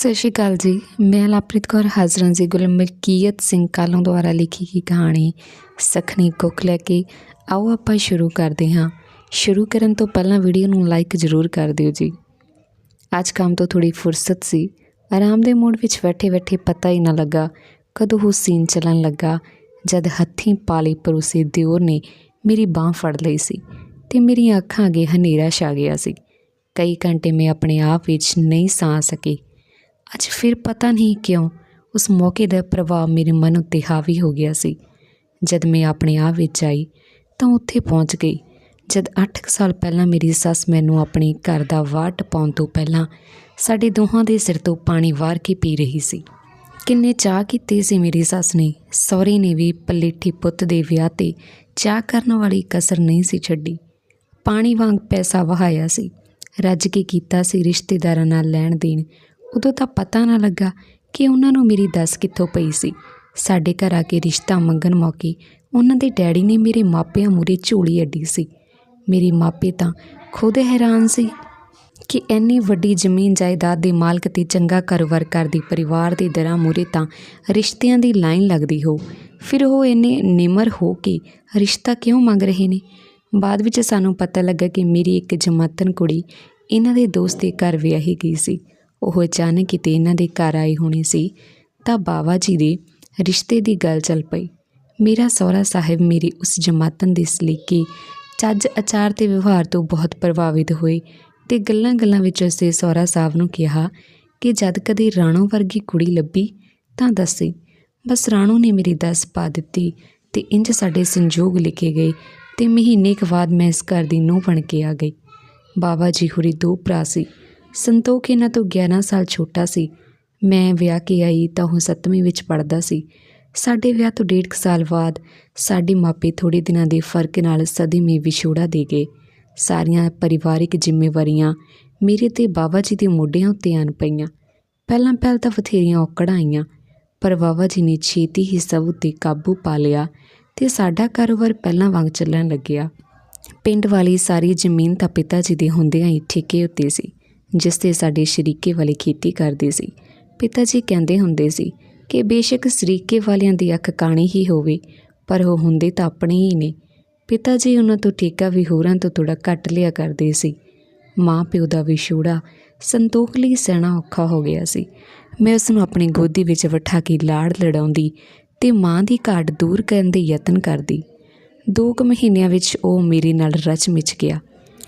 ਸਤਿ ਸ਼੍ਰੀ ਅਕਾਲ ਜੀ। ਮੈਂ ਲਵਪ੍ਰੀਤ ਕੌਰ, ਹਾਜ਼ਰ ਜੀ ਜੀ ਗੁਲਮਲਕੀਅਤ ਸਿੰਘ ਕਾਲੋਂ ਦੁਆਰਾ ਲਿਖੀ ਗਈ ਕਹਾਣੀ ਸਖਣੀ ਕੁੱਖ ਲੈ ਕੇ। ਆਓ ਆਪਾਂ ਸ਼ੁਰੂ ਕਰਦੇ ਹਾਂ। ਸ਼ੁਰੂ ਕਰਨ ਤੋਂ ਪਹਿਲਾਂ ਵੀਡੀਓ ਨੂੰ ਲਾਈਕ ਜ਼ਰੂਰ ਕਰ ਦਿਓ ਜੀ। ਅੱਜ ਕੰਮ ਤੋਂ ਥੋੜੀ ਫੁਰਸਤ ਸੀ। ਆਰਾਮ ਦੇ ਮੂਡ ਵਿੱਚ ਬੈਠੇ ਬੈਠੇ ਪਤਾ ਹੀ ਨਾ ਲੱਗਾ ਕਦੋਂ ਉਹ ਸੀਨ ਚੱਲਣ ਲੱਗਾ, ਜਦ ਹੱਥੀਂ ਪਾਲੀ ਪਰੋਸੇ ਦਿਓਰ ਨੇ ਮੇਰੀ ਬਾਹ ਫੜ ਲਈ ਸੀ ਤੇ ਮੇਰੀਆਂ ਅੱਖਾਂ ਅੱਗੇ ਹਨੇਰਾ ਛਾ ਗਿਆ ਸੀ। ਕਈ ਘੰਟੇ ਮੈਂ ਆਪਣੇ ਆਪ ਵਿੱਚ ਨਹੀਂ ਸਾਹ ਸਕੀ। ਅੱਜ ਫਿਰ ਪਤਾ ਨਹੀਂ ਕਿਉਂ ਉਸ ਮੌਕੇ ਦਾ ਪ੍ਰਭਾਵ ਮੇਰੇ ਮਨ ਉੱਤੇ ਹਾਵੀ ਹੋ ਗਿਆ ਸੀ। ਜਦ ਮੈਂ ਆਪਣੇ ਆਪ ਵਿੱਚ ਆਈ ਤਾਂ ਉੱਥੇ ਪਹੁੰਚ ਗਈ। ਜਦ 8 ਸਾਲ ਪਹਿਲਾਂ ਮੇਰੀ ਸੱਸ ਮੈਨੂੰ ਆਪਣੇ ਘਰ ਦਾ ਵਾਹ ਟਪਾਉਣ ਤੋਂ ਪਹਿਲਾਂ ਸਾਡੇ ਦੋਹਾਂ ਦੇ ਸਿਰ ਤੋਂ ਪਾਣੀ ਵਾਰ ਕੇ ਪੀ ਰਹੀ ਸੀ। ਕਿੰਨੇ ਚਾਹ ਕੀਤੇ ਸੀ ਮੇਰੀ ਸੱਸ ਨੇ। ਸਹੁਰੇ ਨੇ ਵੀ ਪਲੇਠੀ ਪੁੱਤ ਦੇ ਵਿਆਹ ਤੇ ਚਾਹ ਕਰਨ ਵਾਲੀ ਕਸਰ ਨਹੀਂ ਸੀ ਛੱਡੀ। ਪਾਣੀ ਵਾਂਗ ਪੈਸਾ ਵਹਾਇਆ ਸੀ। ਰੱਜ ਕੇ ਕੀਤਾ ਸੀ ਰਿਸ਼ਤੇਦਾਰਾਂ ਨਾਲ ਲੈਣ ਦੇਣ ਉਦੋਂ ਤਾਂ ਪਤਾ ਨਾ ਲੱਗਾ ਕਿ ਉਹਨਾਂ ਨੂੰ ਮੇਰੀ ਦੱਸ ਕਿੱਥੋਂ ਪਈ ਸੀ। ਸਾਡੇ ਘਰ ਆ ਕੇ ਰਿਸ਼ਤਾ ਮੰਗਣ ਮੌਕੇ ਉਹਨਾਂ ਦੇ ਡੈਡੀ ਨੇ ਮੇਰੇ ਮਾਪਿਆਂ ਮੂਰੇ ਝੋਲੀ ਅੱਡੀ ਸੀ। ਮੇਰੇ ਮਾਪੇ ਤਾਂ ਖੁਦ ਹੈਰਾਨ ਸੀ ਕਿ ਇੰਨੀ ਵੱਡੀ ਜ਼ਮੀਨ ਜਾਇਦਾਦ ਦੇ ਮਾਲਕ ਤੇ ਚੰਗਾ ਕਾਰੋਬਾਰ ਕਰਦੀ ਪਰਿਵਾਰ ਦੇ ਦਰਾਂ ਮੂਰੇ ਤਾਂ ਰਿਸ਼ਤਿਆਂ ਦੀ ਲਾਈਨ ਲੱਗਦੀ ਹੋ। ਫਿਰ ਉਹ ਇੰਨੇ ਨਿਮਰ ਹੋ ਕੇ ਰਿਸ਼ਤਾ ਕਿਉਂ ਮੰਗ ਰਹੇ ਨੇ? ਬਾਅਦ ਵਿੱਚ ਸਾਨੂੰ ਪਤਾ ਲੱਗਾ ਕਿ ਮੇਰੀ ਇੱਕ ਜਮਾਤਨ ਕੁੜੀ ਇਹਨਾਂ ਦੇ ਦੋਸਤ ਦੇ ਘਰ ਵਿਆਹੀ ਗਈ ਸੀ। ਉਹ ਅਚਾਨਕ ਕਿਤੇ ਇਹਨਾਂ ਦੇ ਘਰ ਆਈ ਹੋਣੀ ਸੀ, ਤਾਂ ਬਾਵਾ ਜੀ ਦੇ ਰਿਸ਼ਤੇ ਦੀ ਗੱਲ ਚੱਲ ਪਈ। ਮੇਰਾ ਸਹੁਰਾ ਸਾਹਿਬ ਮੇਰੀ ਉਸ ਜਮਾਤਨ ਦੇ ਸਲੀਕੇ, ਚੱਜ ਅਚਾਰ ਤੇ ਵਿਵਹਾਰ ਤੋਂ ਬਹੁਤ ਪ੍ਰਭਾਵਿਤ ਹੋਏ ਤੇ ਗੱਲਾਂ-ਗੱਲਾਂ ਵਿੱਚ ਉਸੇ ਸਹੁਰਾ ਸਾਹਿਬ ਨੂੰ ਕਿਹਾ ਕਿ ਜਦ ਕਦੇ ਰਾਣੋ ਵਰਗੀ ਕੁੜੀ ਲੱਭੀ ਤਾਂ ਦੱਸੇ, ਬਸ ਰਾਣੋ ਨੇ ਮੇਰੀ ਦੱਸ ਪਾ ਦਿੱਤੀ ਤੇ ਇੰਜ ਸਾਡੇ ਸੰਜੋਗ ਲਿਖੇ ਗਏ ਤੇ ਮਹੀਨੇ ਕੁ ਬਾਅਦ ਮੈਂ ਇਸ ਘਰ ਦੀ ਨੂੰਹ ਬਣ ਕੇ ਆ ਗਈ। ਬਾਬਾ ਜੀ ਹੁਰੀ ਦੋ ਭਰਾ ਸੀ। ਸੰਤੋਖ ਇਹਨਾਂ ਤੋਂ 11 ਸਾਲ ਛੋਟਾ ਸੀ। ਮੈਂ ਵਿਆਹ ਕੇ ਆਈ ਤਾਂ ਉਹ 7ਵੀਂ ਵਿੱਚ ਪੜਦਾ ਸੀ। ਸਾਡੇ ਵਿਆਹ ਤੋਂ ਡੇਢ ਕੁ ਸਾਲ ਬਾਅਦ ਸਾਡੇ ਮਾਪੇ ਥੋੜੇ ਦਿਨਾਂ ਦੇ ਫ਼ਰਕ ਨਾਲ ਸਦੀਮੀ ਵਿਛੋੜਾ ਦੇ ਗਏ। ਸਾਰੀਆਂ ਪਰਿਵਾਰਿਕ ਜ਼ਿੰਮੇਵਾਰੀਆਂ ਮੇਰੇ ਤੇ ਬਾਬਾ ਜੀ ਦੇ ਮੋਢਿਆਂ ਉੱਤੇ ਆਣ ਪਈਆਂ। ਪਹਿਲਾਂ ਪਹਿਲ ਤਾਂ ਬਥੇਰੀਆਂ ਔਕੜਾਂ ਆਈਆਂ, ਪਰ ਬਾਬਾ ਜੀ ਨੇ ਛੇਤੀ ਹੀ ਸਭ ਉੱਤੇ ਕਾਬੂ ਪਾ ਲਿਆ ਤੇ ਸਾਡਾ ਕਾਰੋਬਾਰ ਪਹਿਲਾਂ ਵਾਂਗ ਚੱਲਣ ਲੱਗਿਆ। ਪਿੰਡ ਵਾਲੀ ਸਾਰੀ ਜ਼ਮੀਨ ਤਾਂ ਪਿਤਾ ਜੀ ਦੇ ਹੁੰਦਿਆਂ ਹੀ ਠੇਕੇ ਉੱਤੇ ਸੀ। ਜਿਸ ਤੇ ਸਾਡੇ ਸ਼ਰੀਕੇ ਵਾਲੇ ਖੇਤੀ ਕਰਦੇ ਸੀ। ਪਿਤਾ ਜੀ ਕਹਿੰਦੇ ਹੁੰਦੇ ਸੀ ਕਿ ਬੇਸ਼ੱਕ ਸ਼ਰੀਕੇ ਵਾਲਿਆਂ ਦੀ ਅੱਖ ਕਾਣੀ ਹੀ ਹੋਵੇ, ਪਰ ਉਹ ਹੁੰਦੇ ਤਾਂ ਆਪਣੇ ਹੀ ਨੇ। ਪਿਤਾ ਜੀ ਉਹਨਾਂ ਤੋਂ ਠੇਕਾ ਵੀ ਹੋਰਾਂ ਤੋਂ ਥੋੜਾ ਘੱਟ ਲਿਆ ਕਰਦੇ ਸੀ। ਮਾਂ ਪਿਓ ਦਾ ਵਿਛੋੜਾ ਸੰਤੋਖ ਲਈ ਸਹਿਣਾ ਔਖਾ ਹੋ ਗਿਆ ਸੀ। ਮੈਂ ਉਸ ਨੂੰ ਆਪਣੀ ਗੋਦੀ ਵਿੱਚ ਬਿਠਾ ਕੇ ਲਾੜ ਲੜਾਉਂਦੀ ਤੇ ਮਾਂ ਦੀ ਘਾਟ ਦੂਰ ਕਰਨ ਦੇ ਯਤਨ ਕਰਦੀ। ਦੋ ਕੁ ਮਹੀਨਿਆਂ ਵਿੱਚ ਉਹ ਮੇਰੇ ਨਾਲ ਰਚ ਮਿਚ ਗਿਆ।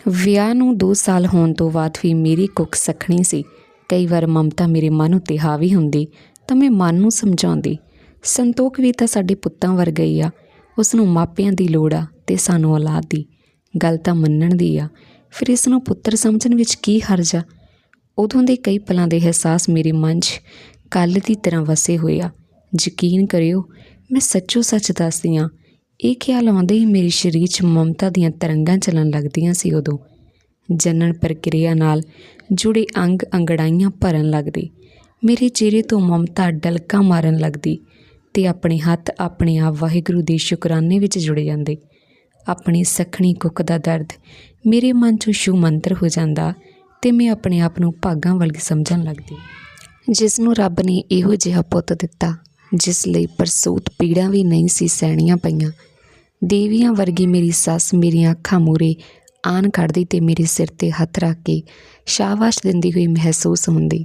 ਵਿਆਹ ਨੂੰ 2 ਸਾਲ ਹੋਣ ਤੋਂ ਬਾਅਦ ਵੀ ਮੇਰੀ ਕੁੱਖ ਸਖਣੀ ਸੀ। ਕਈ ਵਾਰ ਮਮਤਾ ਮੇਰੇ ਮਨ ਉੱਤੇ ਹਾਵੀ ਹੁੰਦੀ, ਤਾਂ ਮੈਂ ਮਨ ਨੂੰ ਸਮਝਾਉਂਦੀ। ਸੰਤੋਖ ਵੀ ਤਾਂ ਸਾਡੇ ਪੁੱਤਾਂ ਵਰਗਾ ਹੀ ਆ। ਉਸ ਨੂੰ ਮਾਪਿਆਂ ਦੀ ਲੋੜ ਆ ਤੇ ਸਾਨੂੰ ਔਲਾਦ ਦੀ। ਗੱਲ ਤਾਂ ਮੰਨਣ ਦੀ ਆ। ਫਿਰ ਇਸ ਨੂੰ ਪੁੱਤਰ ਸਮਝਣ ਵਿੱਚ ਕੀ ਹਰਜ ਆ? ਉਦੋਂ ਦੇ ਕਈ ਪਲਾਂ ਦੇ ਅਹਿਸਾਸ ਮੇਰੇ ਮਨ 'ਚ ਕੱਲ ਦੀ ਤਰ੍ਹਾਂ ਵਸੇ ਹੋਏ ਆ। ਯਕੀਨ ਕਰਿਓ, ਮੈਂ ਸੱਚੋ ਸੱਚ ਦੱਸਦੀ ਹਾਂ ਇਹ ਖਿਆਲ ਆਉਂਦੇ ਹੀ ਮੇਰੇ ਸਰੀਰ 'ਚ ਮਮਤਾ ਦੀਆਂ ਤਰੰਗਾਂ ਚੱਲਣ ਲੱਗਦੀਆਂ ਸੀ ਉਦੋਂ। ਜਨਨ ਪ੍ਰਕਿਰਿਆ ਨਾਲ ਜੁੜੇ ਅੰਗ ਅੰਗੜਾਈਆਂ ਭਰਨ ਲੱਗਦੇ। ਮੇਰੇ ਚਿਹਰੇ ਤੋਂ ਮਮਤਾ ਡਲਕਾ ਮਾਰਨ ਲੱਗਦੀ ਤੇ ਆਪਣੇ ਹੱਥ ਆਪਣੇ ਆਪ ਵਾਹਿਗੁਰੂ ਦੇ ਸ਼ੁਕਰਾਨੇ ਵਿੱਚ ਜੁੜ ਜਾਂਦੇ। ਆਪਣੀ ਸਖਣੀ ਕੁੱਕ ਦਾ ਦਰਦ ਮੇਰੇ ਮਨ 'ਚੋਂ ਸ਼ੂ ਮੰਤਰ ਹੋ ਜਾਂਦਾ ਤੇ ਮੈਂ ਆਪਣੇ ਆਪ ਨੂੰ ਭਾਗਾਂ ਵਰਗੀ ਸਮਝਣ ਲੱਗਦੀ। ਜਿਸ ਨੂੰ ਰੱਬ ਨੇ ਇਹੋ ਜਿਹਾ ਪੁੱਤ ਦਿੱਤਾ, ਜਿਸ ਲਈ ਪਰਸੂਤ ਪੀੜਾਂ ਵੀ ਨਹੀਂ ਸੀ ਸਹਿਣੀਆਂ ਪਈਆਂ। ਦੇਵੀਆਂ ਵਰਗੀ ਮੇਰੀ ਸੱਸ ਮੇਰੀਆਂ ਅੱਖਾਂ ਮੂਰੇ ਆਨ ਕੱਢਦੀ ਤੇ ਮੇਰੇ ਸਿਰ ਤੇ ਹੱਥ ਰੱਖ ਕੇ ਸ਼ਾਬਾਸ਼ ਦਿੰਦੀ ਹੋਈ ਮਹਿਸੂਸ ਹੁੰਦੀ।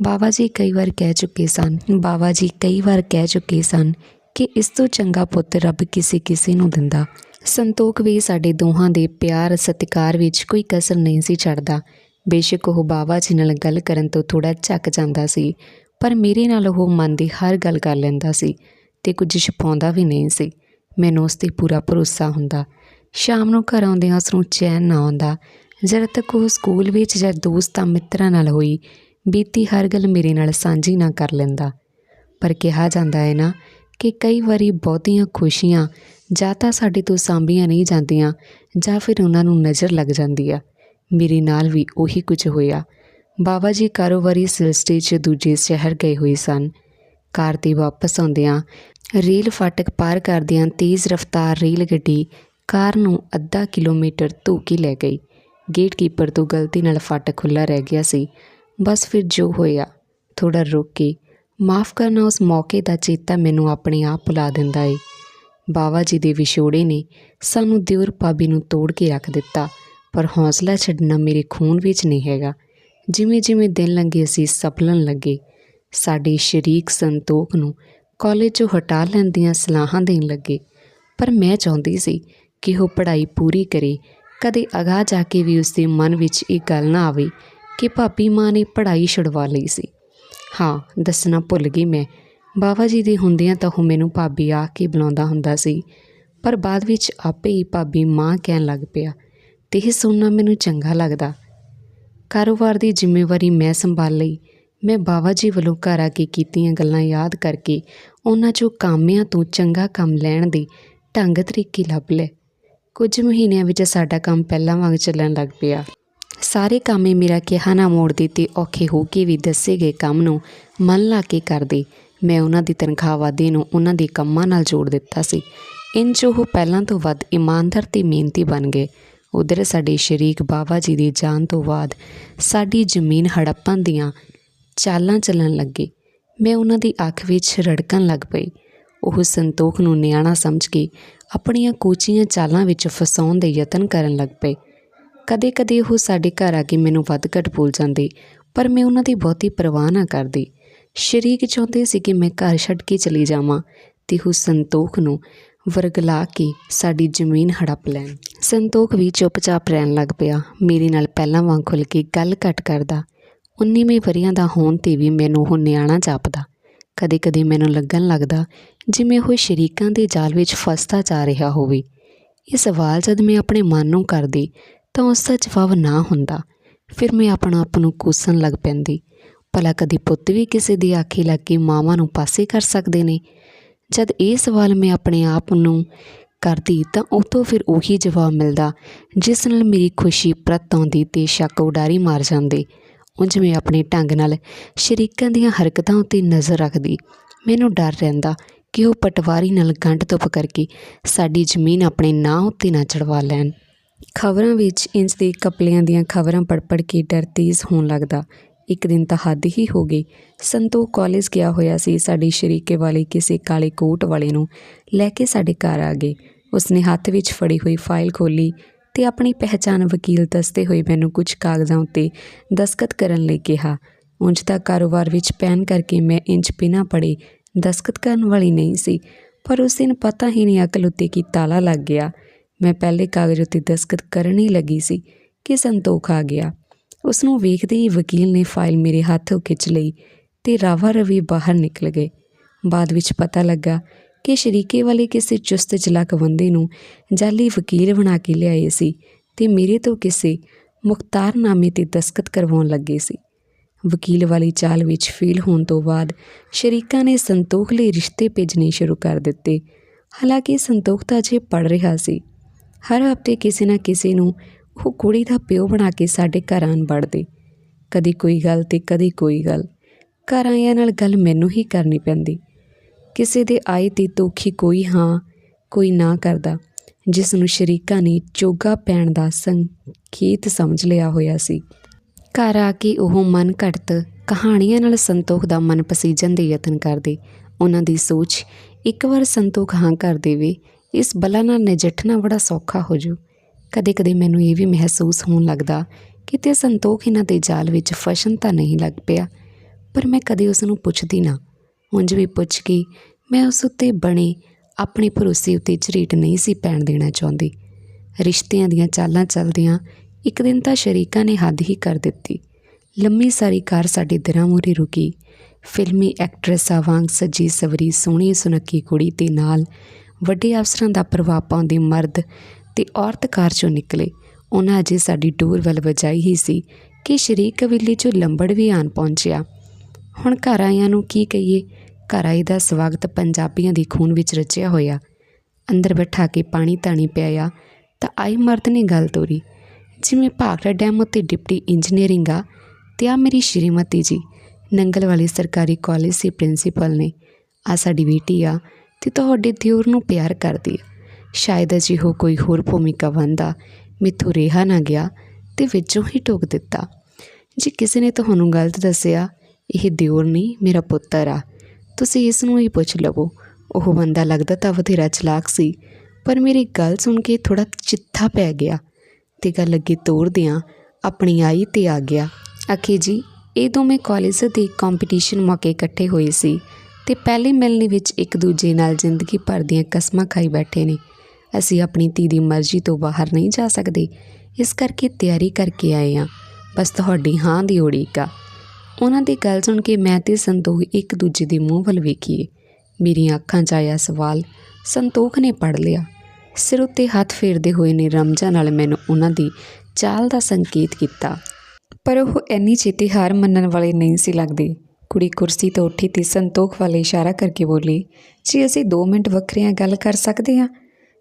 ਬਾਬਾ ਜੀ ਕਈ ਵਾਰ ਕਹਿ ਚੁੱਕੇ ਸਨ, ਬਾਬਾ ਜੀ ਕਈ ਵਾਰ ਕਹਿ ਚੁੱਕੇ ਸਨ ਕਿ ਇਸ ਤੋਂ ਚੰਗਾ ਪੁੱਤ ਰੱਬ ਕਿਸੇ ਕਿਸੇ ਨੂੰ ਦਿੰਦਾ। ਸੰਤੋਖ ਵੀ ਸਾਡੇ ਦੋਹਾਂ ਦੇ ਪਿਆਰ ਸਤਿਕਾਰ ਵਿੱਚ ਕੋਈ ਕਸਰ ਨਹੀਂ ਸੀ ਛੱਡਦਾ ਬੇਸ਼ੱਕ ਉਹ ਬਾਬਾ ਜੀ ਨਾਲ ਗੱਲ ਕਰਨ ਤੋਂ ਥੋੜਾ ਝੱਕ ਜਾਂਦਾ ਸੀ, ਪਰ ਮੇਰੇ ਨਾਲ ਉਹ ਮਨ ਦੀ ਹਰ ਗੱਲ ਕਰ ਲੈਂਦਾ ਸੀ ਤੇ ਕੁਝ ਛਪਾਉਂਦਾ ਵੀ ਨਹੀਂ ਸੀ। ਮੈਨੂੰ ਉਸ ਤੇ ਪੂਰਾ ਭਰੋਸਾ ਹੁੰਦਾ। ਸ਼ਾਮ ਨੂੰ ਘਰ ਆਉਂਦਿਆਂ ਉਸ ਨੂੰ ਚੈਨ ਨਾ ਆਉਂਦਾ। ਜਦ ਤੱਕ ਉਹ ਸਕੂਲ ਵਿੱਚ ਜਾਂ ਦੋਸਤਾਂ ਮਿੱਤਰਾਂ ਨਾਲ ਹੋਈ, ਬੀਤੀ ਹਰ ਗੱਲ ਮੇਰੇ ਨਾਲ ਸਾਂਝੀ ਨਾ ਕਰ ਲੈਂਦਾ। ਪਰ ਕਿਹਾ ਜਾਂਦਾ ਹੈ ਨਾ ਕਿ ਕਈ ਵਾਰੀ ਬਹੁਤੀਆਂ ਖੁਸ਼ੀਆਂ ਜਾਂ ਤਾਂ ਸਾਡੇ ਤੋਂ ਸਾਂਭੀਆਂ ਨਹੀਂ ਜਾਂਦੀਆਂ ਜਾਂ ਫਿਰ ਉਹਨਾਂ ਨੂੰ ਨਜ਼ਰ ਲੱਗ ਜਾਂਦੀ ਆ। ਮੇਰੇ ਨਾਲ ਵੀ ਉਹੀ ਕੁਝ ਹੋਇਆ। ਬਾਬਾ ਜੀ ਕਾਰੋਬਾਰੀ ਸਿਲਸਿਲੇ 'ਚ ਦੂਜੇ ਸ਼ਹਿਰ ਗਏ ਹੋਏ ਸਨ। ਕਾਰ ਤੇ ਵਾਪਸ ਆਉਂਦਿਆਂ ਰੇਲ ਫਾਟਕ ਪਾਰ ਕਰਦਿਆਂ ਤੇਜ਼ ਰਫ਼ਤਾਰ ਰੇਲ ਗੱਡੀ ਕਾਰ ਨੂੰ ਅੱਧਾ ਕਿਲੋਮੀਟਰ ਧੂ ਕੇ ਲੈ ਗਈ। ਗੇਟਕੀਪਰ ਤੋਂ ਗਲਤੀ ਨਾਲ ਫਾਟਕ ਖੁੱਲ੍ਹਾ ਰਹਿ ਗਿਆ ਸੀ। ਬਸ ਫਿਰ ਜੋ ਹੋਇਆ ਥੋੜਾ ਰੁਕ ਕੇ, ਮਾਫ ਕਰਨਾ, ਉਸ ਮੌਕੇ ਦਾ ਚੇਤਾ ਮੈਨੂੰ ਆਪਣੇ ਆਪ ਭੁਲਾ ਦਿੰਦਾ ਏ। ਬਾਵਾ ਜੀ ਦੇ ਵਿਛੋੜੇ ਨੇ ਸਾਨੂੰ ਦਿਉਰ ਭਾਬੀ ਨੂੰ ਤੋੜ ਕੇ ਰੱਖ ਦਿੱਤਾ, ਪਰ ਹੌਸਲਾ ਛੱਡਣਾ ਮੇਰੇ ਖੂਨ ਵਿੱਚ ਨਹੀਂ ਹੈਗਾ। ਜਿਵੇਂ ਜਿਵੇਂ ਦਿਨ ਲੰਘੇ, ਅਸੀਂ ਸਫਲਣ ਲੱਗੇ। ਸਾਡੇ ਸ਼ਰੀਕ ਸੰਤੋਖ ਨੂੰ ਕਾਲਜ 'ਚੋਂ ਹਟਾ ਲੈਣ ਦੀਆਂ ਸਲਾਹਾਂ ਦੇਣ ਲੱਗੇ, ਪਰ ਮੈਂ ਚਾਹੁੰਦੀ ਸੀ ਕਿ ਉਹ ਪੜ੍ਹਾਈ ਪੂਰੀ ਕਰੇ। ਕਦੇ ਅਗਾਹ ਜਾ ਕੇ ਵੀ ਉਸਦੇ ਮਨ ਵਿੱਚ ਇਹ ਗੱਲ ਨਾ ਆਵੇ ਕਿ ਭਾਬੀ ਮਾਂ ਨੇ ਪੜ੍ਹਾਈ ਛੁਡਵਾ ਲਈ ਸੀ। ਹਾਂ, ਦੱਸਣਾ ਭੁੱਲ ਗਈ ਮੈਂ। ਬਾਬਾ ਜੀ ਦੇ ਹੁੰਦਿਆਂ ਤਾਂ ਉਹ ਮੈਨੂੰ ਭਾਬੀ ਆ ਕੇ ਬੁਲਾਉਂਦਾ ਹੁੰਦਾ ਸੀ, ਪਰ ਬਾਅਦ ਵਿੱਚ ਆਪੇ ਹੀ ਭਾਬੀ ਮਾਂ ਕਹਿਣ ਲੱਗ ਪਿਆ ਤੇ ਇਹ ਸੁਣਨਾ ਮੈਨੂੰ ਚੰਗਾ ਲੱਗਦਾ। ਕਾਰੋਬਾਰ ਦੀ ਜ਼ਿੰਮੇਵਾਰੀ ਮੈਂ ਸੰਭਾਲ ਲਈ ਮੈਂ ਬਾਬਾ ਜੀ ਵੱਲੋਂ ਘਰ ਆ ਕੇ ਕੀਤੀਆਂ ਗੱਲਾਂ ਯਾਦ ਕਰਕੇ ਉਹਨਾਂ 'ਚੋਂ ਕਾਮਿਆਂ ਤੋਂ ਚੰਗਾ ਕੰਮ ਲੈਣ ਦੇ ਢੰਗ ਤਰੀਕੇ ਲੱਭ ਲਏ। ਕੁਝ ਮਹੀਨਿਆਂ ਵਿੱਚ ਸਾਡਾ ਕੰਮ ਪਹਿਲਾਂ ਵਾਂਗ ਚੱਲਣ ਲੱਗ ਪਿਆ। ਸਾਰੇ ਕਾਮੇ ਮੇਰਾ ਕਿਹਾ ਨਾ ਮੋੜਦੇ ਤੇ ਔਖੇ ਹੋ ਕੇ ਵੀ ਦੱਸੇ ਗਏ ਕੰਮ ਨੂੰ ਮਨ ਲਾ ਕੇ ਕਰਦੇ। ਮੈਂ ਉਹਨਾਂ ਦੀ ਤਨਖਾਹ ਵਾਧੇ ਨੂੰ ਉਹਨਾਂ ਦੇ ਕੰਮਾਂ ਨਾਲ ਜੋੜ ਦਿੱਤਾ ਸੀ। ਇੰਜ ਉਹ ਪਹਿਲਾਂ ਤੋਂ ਵੱਧ ਇਮਾਨਦਾਰ ਤੇ ਮਿਹਨਤੀ ਬਣ ਗਏ। ਉਧਰ ਸਾਡੇ ਸ਼ਰੀਕ ਬਾਬਾ ਜੀ ਦੀ ਜਾਨ ਤੋਂ ਬਾਅਦ ਸਾਡੀ ਜ਼ਮੀਨ ਹੜੱਪਣ ਦੀਆਂ ਚਾਲਾਂ ਚੱਲਣ ਲੱਗੇ। ਮੈਂ ਉਹਨਾਂ ਦੀ ਅੱਖ ਵਿੱਚ ਰੜਕਣ ਲੱਗ ਪਈ। ਉਹ ਸੰਤੋਖ ਨੂੰ ਨਿਆਣਾ ਸਮਝ ਕੇ ਆਪਣੀਆਂ ਕੋਚੀਆਂ ਚਾਲਾਂ ਵਿੱਚ ਫਸਾਉਣ ਦੇ ਯਤਨ ਕਰਨ ਲੱਗ ਪਏ। ਕਦੇ-ਕਦੇ ਉਹ ਸਾਡੇ ਘਰ ਆ ਕੇ ਮੈਨੂੰ ਵੱਧ ਘੱਟ ਭੁੱਲ ਜਾਂਦੇ, ਪਰ ਮੈਂ ਉਹਨਾਂ ਦੀ ਬਹੁਤੀ ਪਰਵਾਹ ਨਾ ਕਰਦੀ। ਸ਼ਰੀਕ ਚਾਹੁੰਦੇ ਸੀ ਕਿ ਮੈਂ ਘਰ ਛੱਡ ਕੇ ਚਲੀ ਜਾਵਾਂ ਤੇ ਉਹ ਸੰਤੋਖ ਨੂੰ ਵਰਗਲਾ ਕੇ ਸਾਡੀ ਜ਼ਮੀਨ ਹੜੱਪ ਲੈਣ। ਸੰਤੋਖ ਵੀ ਚੁੱਪਚਾਪ ਰਹਿਣ ਲੱਗ ਪਿਆ। ਮੇਰੇ ਨਾਲ ਪਹਿਲਾਂ ਵਾਂਗ ਖੁੱਲ ਕੇ ਗੱਲ ਘੱਟ ਕਰਦਾ। 19ਵੀਂ ਵਰਿਆਂ ਦਾ ਹੋਣ ਤੇ ਵੀ ਮੈਨੂੰ ਉਹ ਨਿਆਣਾ ਜਾਪਦਾ। ਕਦੇ-ਕਦੇ ਮੈਨੂੰ ਲੱਗਣ ਲੱਗਦਾ, ਜਿਵੇਂ ਉਹ ਸ਼ਰੀਕਾਂ ਦੇ ਜਾਲ ਵਿੱਚ ਫਸਦਾ ਜਾ ਰਿਹਾ ਹੋਵੇ। ਇਹ ਸਵਾਲ ਜਦ ਮੈਂ ਆਪਣੇ ਮਨ ਨੂੰ ਕਰਦੀ, ਤਾਂ ਉਸ ਦਾ ਜਵਾਬ ਨਾ ਹੁੰਦਾ। ਫਿਰ ਮੈਂ ਆਪਣਾ ਆਪ ਨੂੰ ਕੋਸਣ ਲੱਗ ਪੈਂਦੀ। ਭਲਾ ਕਦੀ ਪੁੱਤ ਵੀ ਕਿਸੇ ਦੀ ਆਖੀ ਲੱਗ ਕੇ ਮਾਵਾਂ ਨੂੰ ਪਾਸੇ ਕਰ ਸਕਦੇ ਨੇ? ਜਦ ਇਹ ਸਵਾਲ ਮੈਂ ਆਪਣੇ ਆਪ ਨੂੰ ਕਰਦੀ, ਤਾਂ ਉਹ ਤੋਂ ਫਿਰ ਉਹੀ ਜਵਾਬ ਮਿਲਦਾ, ਜਿਸ ਨਾਲ ਮੇਰੀ ਖੁਸ਼ੀ ਪ੍ਰਤ ਆਉਂਦੀ ਤੇ ਸ਼ੱਕ ਉਡਾਰੀ ਮਾਰ ਜਾਂਦੇ। ਉਂਝ ਮੈਂ ਆਪਣੇ ਢੰਗ ਨਾਲ ਸ਼ਰੀਕਾਂ ਦੀਆਂ ਹਰਕਤਾਂ ਉੱਤੇ ਨਜ਼ਰ ਰੱਖਦੀ। ਮੈਨੂੰ ਡਰ ਰਹਿੰਦਾ ਕਿ ਉਹ ਪਟਵਾਰੀ ਨਾਲ ਗੰਢ ਧੁੱਪ ਕਰਕੇ ਸਾਡੀ ਜ਼ਮੀਨ ਆਪਣੇ ਨਾਂ ਉੱਤੇ ਨਾ ਚੜਵਾ ਲੈਣ। ਖਬਰਾਂ ਵਿੱਚ ਇੰਜ ਦੇ ਕਪਲਿਆਂ ਦੀਆਂ ਖਬਰਾਂ ਪੜ-ਪੜ ਕੇ ਡਰ ਤੇਜ਼ ਹੋਣ ਲੱਗਦਾ। ਇੱਕ ਦਿਨ ਤਾਂ ਹੱਦ ਹੀ ਹੋ ਗਈ। ਸੰਤੋਖ ਕਾਲਜ ਗਿਆ ਹੋਇਆ ਸੀ ਸਾਡੀ ਸ਼ਰੀਕੇ ਵਾਲੇ ਕਿਸੇ ਕਾਲੇ ਕੋਟ ਵਾਲੇ ਨੂੰ। ਲੈ ਕੇ ਸਾਡੇ ਘਰ ਆ ਗਏ। ਉਸਨੇ ਹੱਥ ਵਿੱਚ ਫੜੀ ਹੋਈ ਫਾਈਲ ਖੋਲੀ ਤੇ ਆਪਣੀ ਪਹਿਚਾਨ ਵਕੀਲ ਦੱਸਦੇ ਹੋਏ ਮੈਨੂੰ ਕੁਝ ਕਾਗਜ਼ਾਂ ਉੱਤੇ ਦਸਖਤ ਕਰਨ ਲਈ ਕਿਹਾ। ਉਂਝ ਤਾਂ ਕਾਰੋਬਾਰ ਵਿੱਚ ਪੈਨ ਕਰਕੇ ਮੈਂ ਇੰਚ ਬਿਨਾਂ ਪੜੇ ਦਸਖਤ ਕਰਨ ਵਾਲੀ ਨਹੀਂ ਸੀ, ਪਰ ਉਸ ਦਿਨ ਪਤਾ ਹੀ ਨਹੀਂ ਅਕਲ ਉੱਤੇ ਕੀ ਤਾਲਾ ਲੱਗ ਗਿਆ। ਮੈਂ ਪਹਿਲੇ ਕਾਗਜ਼ ਉੱਤੇ ਦਸਖਤ ਕਰਨ ਹੀ ਲੱਗੀ ਸੀ ਕਿ ਸੰਤੋਖ ਆ ਗਿਆ। ਉਸ ਨੂੰ ਵੇਖਦੇ ਹੀ ਵਕੀਲ ਨੇ ਫਾਈਲ ਮੇਰੇ ਹੱਥੋਂ ਖਿੱਚ ਲਈ ਤੇ ਰਾਵਾ ਰਵੀ ਬਾਹਰ ਨਿਕਲ ਗਏ। ਬਾਅਦ ਵਿੱਚ ਪਤਾ ਲੱਗਾ ਕਿ ਸ਼ਰੀਕੇ ਵਾਲੇ ਕਿਸੇ ਚੁਸਤ ਚਲਾਕ ਬੰਦੇ ਨੂੰ ਜਾਲੀ ਵਕੀਲ ਬਣਾ ਕੇ ਲਿਆਏ ਸੀ ਤੇ ਮੇਰੇ ਤੋਂ ਕਿਸੇ ਮੁਖਤਾਰਨਾਮੇ ਤੇ ਦਸਖਤ ਕਰਵਾਉਣ ਲੱਗੇ ਸੀ। ਵਕੀਲ ਵਾਲੀ ਚਾਲ ਵਿੱਚ ਫੇਲ ਹੋਣ ਤੋਂ ਬਾਅਦ ਸ਼ਰੀਕਾਂ ਨੇ ਸੰਤੋਖ ਲਈ ਰਿਸ਼ਤੇ ਭੇਜਣੇ ਸ਼ੁਰੂ ਕਰ ਦਿੱਤੇ। ਹਾਲਾਂਕਿ ਸੰਤੋਖ ਤਾਂ ਅਜੇ ਪੜ ਰਿਹਾ ਸੀ। ਹਰ ਹਫ਼ਤੇ ਕਿਸੇ ਨਾ ਕਿਸੇ ਨੂੰ ਉਹ ਕੁੜੀ ਦਾ ਪਿਓ ਬਣਾ ਕੇ ਸਾਡੇ ਘਰ ਆਣ ਵੜਦੇ। ਕਦੀ ਕੋਈ ਗੱਲ ਤੇ ਕਦੀ ਕੋਈ ਗੱਲ। ਘਰ ਆਇਆਂ ਨਾਲ ਗੱਲ ਮੈਨੂੰ ਹੀ ਕਰਨੀ ਪੈਂਦੀ। ਕਿਸੇ ਦੇ ਆਏ ਤੇ ਤੋਖੀ ਕੋਈ ਹਾਂ, ਕੋਈ ਨਾ ਕਰਦਾ। ਜਿਸ ਨੂੰ ਸ਼ਰੀਕਾਂ ਨੇ ਚੋਗਾ ਪੈਣ ਦਾ ਸੰਕੇਤ ਸਮਝ ਲਿਆ ਹੋਇਆ ਸੀ। ਘਰ ਆ ਕੇ ਉਹ ਮਨ ਘੜਤ ਕਹਾਣੀਆਂ ਨਾਲ ਸੰਤੋਖ ਦਾ ਮਨ ਪਸੀਜਣ ਦੇ ਯਤਨ ਕਰਦੇ। ਉਹਨਾਂ ਦੀ ਸੋਚ, ਇੱਕ ਵਾਰ ਸੰਤੋਖ ਹਾਂ ਕਰ ਦੇਵੇ, ਇਸ ਬਲਾ ਨਾਲ ਨਜਿੱਠਣਾ ਬੜਾ ਸੌਖਾ ਹੋ ਜੂ। ਕਦੇ-ਕਦੇ ਮੈਨੂੰ ਇਹ ਵੀ ਮਹਿਸੂਸ ਹੋਣ ਲੱਗਦਾ ਕਿ ਤੇ ਸੰਤੋਖ ਇਹਨਾਂ ਦੇ ਜਾਲ ਵਿੱਚ ਫਸਣ ਤਾਂ ਨਹੀਂ ਲੱਗ ਪਿਆ, ਪਰ ਮੈਂ ਕਦੇ ਉਸ ਨੂੰ ਪੁੱਛਦੀ ਨਾ। ਉਂਝ ਵੀ ਪੁੱਛ ਕੇ ਮੈਂ ਉਸ ਉੱਤੇ ਬਣੇ, ਆਪਣੇ ਭਰੋਸੇ ਉੱਤੇ ਝਰੀਟ ਨਹੀਂ ਸੀ ਪੈਣ ਦੇਣਾ ਚਾਹੁੰਦੀ। ਰਿਸ਼ਤਿਆਂ ਦੀਆਂ ਚਾਲਾਂ ਚੱਲਦਿਆਂ, ਇੱਕ ਦਿਨ ਤਾਂ ਸ਼ਰੀਕਾਂ ਨੇ ਹੱਦ ਹੀ ਕਰ ਦਿੱਤੀ। ਲੰਮੀ ਸਾਰੀ ਕਾਰ ਸਾਡੇ ਦਰਾਂ ਮੂਹਰੇ ਰੁਕੀ। ਫਿਲਮੀ ਐਕਟਰੈਸਾਂ ਵਾਂਗ ਸਜੀ ਸਵਰੀ ਸੋਹਣੀ ਸੁਨੱਖੀ ਕੁੜੀ ਤੇ ਨਾਲ ਵੱਡੇ ਅਫਸਰਾਂ ਦਾ ਪ੍ਰਭਾਵ ਪਾਉਂਦੇ ਮਰਦ ਤੇ ਔਰਤ ਕਾਰ ਚੋਂ ਨਿਕਲੇ। ਉਹਨਾਂ ਅਜੇ ਸਾਡੀ ਡੋਰ ਵੱਲ ਵਜਾਈ ਹੀ ਸੀ ਕਿ ਸ਼ਰੀਕ ਕਬੀਲੇ ਚੋਂ ਲੰਬੜ ਵੀ ਆਣ ਪਹੁੰਚਿਆ। ਹੁਣ ਘਰ ਆਇਆਂ ਨੂੰ ਕੀ ਕਹੀਏ? ਘਰ ਆਈ ਦਾ ਸਵਾਗਤ ਪੰਜਾਬੀਆਂ ਦੀ ਖੂਨ ਵਿੱਚ ਰਚਿਆ ਹੋਇਆ। ਅੰਦਰ ਬਿਠਾ ਕੇ ਪਾਣੀ ਤਾਣੀ ਪਿਆਇਆ, ਤਾਂ ਆਈ ਮਰਦ ਨੇ ਗੱਲ ਤੋਰੀ। ਜਿਵੇਂ ਭਾਖੜਾ ਡੈਮ ਉੱਤੇ ਡਿਪਟੀ ਇੰਜੀਨੀਅਰਿੰਗ ਆ, ਤੇ ਆ ਮੇਰੀ ਸ਼੍ਰੀਮਤੀ ਜੀ, ਨੰਗਲ ਵਾਲੀ ਸਰਕਾਰੀ ਕਾਲਜ ਸੀ ਪ੍ਰਿੰਸੀਪਲ ਨੇ। ਆ ਸਾਡੀ ਬੇਟੀ ਆ, ਤੇ ਤੁਹਾਡੇ ਦਿਓਰ ਨੂੰ ਪਿਆਰ ਕਰਦੀ ਆ। ਸ਼ਾਇਦ ਅਜੇ ਹੋ ਕੋਈ ਹੋਰ ਭੂਮਿਕਾ ਵੰਦਾ ਮਿੱਥੋਂ ਰਿਹਾ ਨਾ ਗਿਆ, ਤੇ ਵਿੱਚੋਂ ਹੀ ਟੋਕ ਦਿੱਤਾ। ਜੇ ਕਿਸੇ ਨੇ ਤੁਹਾਨੂੰ ਗਲਤ ਦੱਸਿਆ ਇਹ ਦਿਓਰ ਨਹੀਂ, ਮੇਰਾ ਪੁੱਤਰ ਆ। ਤੁਸੀਂ ਇਸ ਨੂੰ ਹੀ ਪੁੱਛ ਲਵੋ। ਉਹ ਬੰਦਾ ਲੱਗਦਾ ਤਾਂ ਵਧੇਰਾ ਚਲਾਕ ਸੀ, ਪਰ ਮੇਰੀ ਗੱਲ ਸੁਣ ਕੇ ਥੋੜਾ ਚਿੱਥਾ ਪੈ ਗਿਆ ਤੇ ਗੱਲ ਅੱਗੇ ਤੋਰਦਿਆਂ ਆਪਣੀ ਆਈ ਤੇ ਆ ਗਿਆ। ਆਖੇ ਜੀ, ਇਹ ਦੋਵੇਂ ਕਾਲਜ ਦੇ ਕੰਪੀਟੀਸ਼ਨ ਮੌਕੇ ਇਕੱਠੇ ਹੋਏ ਸੀ ਤੇ ਪਹਿਲੇ ਮਿਲਣੀ ਵਿੱਚ ਇੱਕ ਦੂਜੇ ਨਾਲ ਜ਼ਿੰਦਗੀ ਭਰ ਦੀਆਂ ਕਸਮਾਂ ਖਾਈ ਬੈਠੇ ਨੇ। ਅਸੀਂ ਆਪਣੀ ਧੀ ਦੀ ਮਰਜ਼ੀ ਤੋਂ ਬਾਹਰ ਨਹੀਂ ਜਾ ਸਕਦੇ, ਇਸ ਕਰਕੇ ਤਿਆਰੀ ਕਰਕੇ ਆਏ ਹਾਂ। ਬਸ ਤੁਹਾਡੀ ਹਾਂ ਦੀ ਉਡੀਕ ਆ। ਉਹਨਾਂ ਦੀ ਗੱਲ ਸੁਣ ਕੇ ਮੈਂ ਤੇ ਸੰਤੋਖ ਇੱਕ ਦੂਜੇ ਦੇ ਮੂੰਹ ਵੱਲ ਵੇਖੀਏ। ਮੇਰੀਆਂ ਅੱਖਾਂ 'ਚ ਆਇਆ ਸਵਾਲ। ਸੰਤੋਖ ਨੇ ਪੜ ਲਿਆ। ਸਿਰ ਉੱਤੇ ਹੱਥ ਫੇਰਦੇ ਹੋਏ ਨੇ ਰਮਜਾ ਨਾਲ ਮੈਨੂੰ ਉਹਨਾਂ ਦੀ ਚਾਲ ਦਾ ਸੰਕੇਤ ਕੀਤਾ। ਪਰ ਉਹ ਇੰਨੀ ਛੇਤੀ ਹਾਰ ਮੰਨਣ ਵਾਲੇ ਨਹੀਂ ਸੀ ਲੱਗਦੇ। ਕੁੜੀ ਕੁਰਸੀ ਤੋਂ ਉੱਠੀ ਤੇ ਸੰਤੋਖ ਵੱਲ ਇਸ਼ਾਰਾ ਕਰਕੇ ਬੋਲੀ, ਜੀ ਅਸੀਂ 2 ਮਿੰਟ ਵੱਖਰਿਆਂ ਗੱਲ ਕਰ ਸਕਦੇ ਹਾਂ?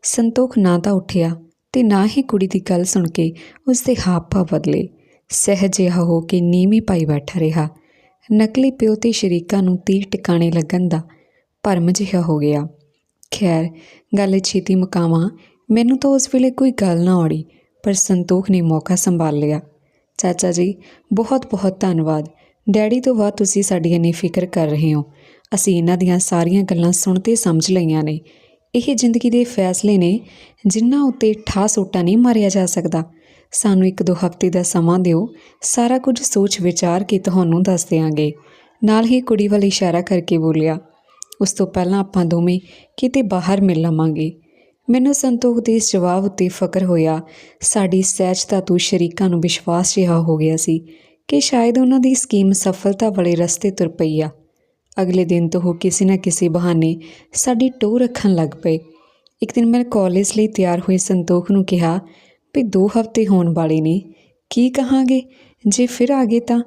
ਸੰਤੋਖ ਨਾ ਤਾਂ ਉੱਠਿਆ ਤੇ ਨਾ ਹੀ ਕੁੜੀ ਦੀ ਗੱਲ ਸੁਣ ਕੇ ਉਸ ਦੇ ਹਾਵ ਭਾਵ ਬਦਲੇ। ਸਹਿ ਜਿਹਾ ਹੋ ਕੇ ਨੀਵੀਂ ਪਾਈ ਬੈਠਾ ਰਿਹਾ। ਨਕਲੀ ਪਿਓ ਤੇ ਸ਼ਰੀਕਾਂ ਨੂੰ ਤੀਰ ਟਿਕਾਣੇ ਲੱਗਣ ਦਾ ਭਰਮ ਜਿਹਾ ਹੋ ਗਿਆ। ਖੈਰ, ਗੱਲ ਛੇਤੀ ਮੁਕਾਵਾਂ। ਮੈਨੂੰ ਤਾਂ ਉਸ ਵੇਲੇ ਕੋਈ ਗੱਲ ਨਾ ਔੜੀ ਪਰ ਸੰਤੋਖ ਨੇ ਮੌਕਾ ਸੰਭਾਲ ਲਿਆ। ਚਾਚਾ ਜੀ, ਬਹੁਤ ਬਹੁਤ ਧੰਨਵਾਦ। ਡੈਡੀ ਤੋਂ ਬਾਅਦ ਤੁਸੀਂ ਸਾਡੀ ਇੰਨੀ ਫਿਕਰ ਕਰ ਰਹੇ ਹੋ। ਅਸੀਂ ਇਹਨਾਂ ਦੀਆਂ ਸਾਰੀਆਂ ਗੱਲਾਂ ਸੁਣ ਤੇ ਸਮਝ ਲਈਆਂ ਨੇ। ਇਹ ਜ਼ਿੰਦਗੀ ਦੇ ਫੈਸਲੇ ਨੇ, ਜਿਨ੍ਹਾਂ ਉੱਤੇ ਠਾਸ ਓਟਾ ਨਹੀਂ ਮਾਰਿਆ ਜਾ ਸਕਦਾ। ਸਾਨੂੰ ਇੱਕ ਦੋ ਹਫ਼ਤੇ ਦਾ ਸਮਾਂ ਦਿਓ, ਸਾਰਾ ਕੁਝ ਸੋਚ ਵਿਚਾਰ ਕੇ ਤੁਹਾਨੂੰ ਦੱਸ ਦਿਆਂਗੇ। ਨਾਲ ਹੀ ਕੁੜੀ ਵੱਲ ਇਸ਼ਾਰਾ ਕਰਕੇ ਬੋਲਿਆ, ਉਸ ਤੋਂ ਪਹਿਲਾਂ ਆਪਾਂ ਦੋਵੇਂ ਕਿਤੇ ਬਾਹਰ ਮਿਲ ਲਵਾਂਗੇ। ਮੈਨੂੰ ਸੰਤੋਖ ਦੇ ਇਸ ਜਵਾਬ ਉੱਤੇ ਫਕਰ ਹੋਇਆ, ਸਾਡੀ ਸਹਿਜਤਾ ਤੋਂ ਸ਼ਰੀਕਾਂ ਨੂੰ ਵਿਸ਼ਵਾਸ ਜਿਹਾ ਹੋ ਗਿਆ ਸੀ ਕਿ ਸ਼ਾਇਦ ਉਹਨਾਂ ਦੀ ਸਕੀਮ ਸਫਲਤਾ ਵਾਲੇ ਰਸਤੇ ਤੁਰ ਪਈ ਆ। ਅਗਲੇ ਦਿਨ ਤੋਂ ਉਹ ਕਿਸੇ ਨਾ ਕਿਸੇ ਬਹਾਨੇ ਸਾਡੀ ਟੋ ਰੱਖਣ ਲੱਗ ਪਏ। ਇੱਕ ਦਿਨ ਮੈਂ ਕਾਲਜ ਲਈ ਤਿਆਰ ਹੋਏ ਸੰਤੋਖ ਨੂੰ ਕਿਹਾ ਵੀ 2 ਹਫ਼ਤੇ ਹੋਣ ਵਾਲੇ ਨੇ। ਕੀ ਕਹਾਂਗੇ? ਜੇ ਫਿਰ ਆ ਗਏ ਤਾਂ?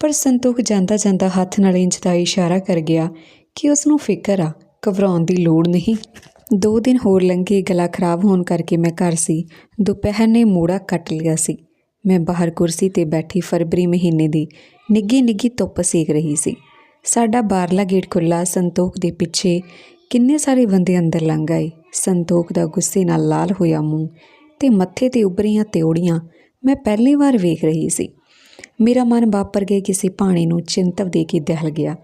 ਪਰ ਸੰਤੋਖ ਜਾਂਦਾ ਜਾਂਦਾ ਹੱਥ ਨਾਲ ਇੰਜ ਦਾ ਇਸ਼ਾਰਾ ਕਰ ਗਿਆ ਕਿ ਉਸ ਨੂੰ ਫਿਕਰ ਆ, ਘਬਰਾਉਣ ਦੀ ਲੋੜ ਨਹੀਂ। ਦੋ ਦਿਨ ਹੋਰ ਲੰਘੇ, ਗਲਾ ਖਰਾਬ ਹੋਣ ਕਰਕੇ ਮੈਂ ਘਰ ਸੀ। ਦੁਪਹਿਰ ਨੇ ਮੋੜਾ ਕੱਟ ਲਿਆ ਸੀ। ਮੈਂ ਬਾਹਰ ਕੁਰਸੀ ਤੇ ਬੈਠੀ ਫਰਵਰੀ ਮਹੀਨੇ ਦੀ ਨਿੱਗੀ ਨਿੱਗੀ ਧੁੱਪ ਸੇਕ ਰਹੀ ਸੀ। ਸਾਡਾ ਬਾਹਰਲਾ ਗੇਟ ਖੁੱਲਾ ਸੰਤੋਖ ਦੇ ਪਿੱਛੇ ਕਿੰਨੇ ਸਾਰੇ ਬੰਦੇ ਅੰਦਰ ਲੰਘ ਆਏ। ਸੰਤੋਖ ਦਾ ਗੁੱਸੇ ਨਾਲ ਲਾਲ ਹੋਇਆ ਮੂੰਹ। ਤੇ ਮੱਥੇ ਤੇ ਉੱਭਰੀਆਂ ਤਿਉੜੀਆਂ ਮੈਂ ਪਹਿਲੀ ਵਾਰ ਵੇਖ ਰਹੀ ਸੀ। ਮੇਰਾ ਮਨ ਵਾਪਰ ਗਏ ਕਿਸੇ ਪਾਣੀ ਨੂੰ ਚਿੰਤਵ ਦੇ ਕੇ ਦਹਿਲ ਗਿਆ।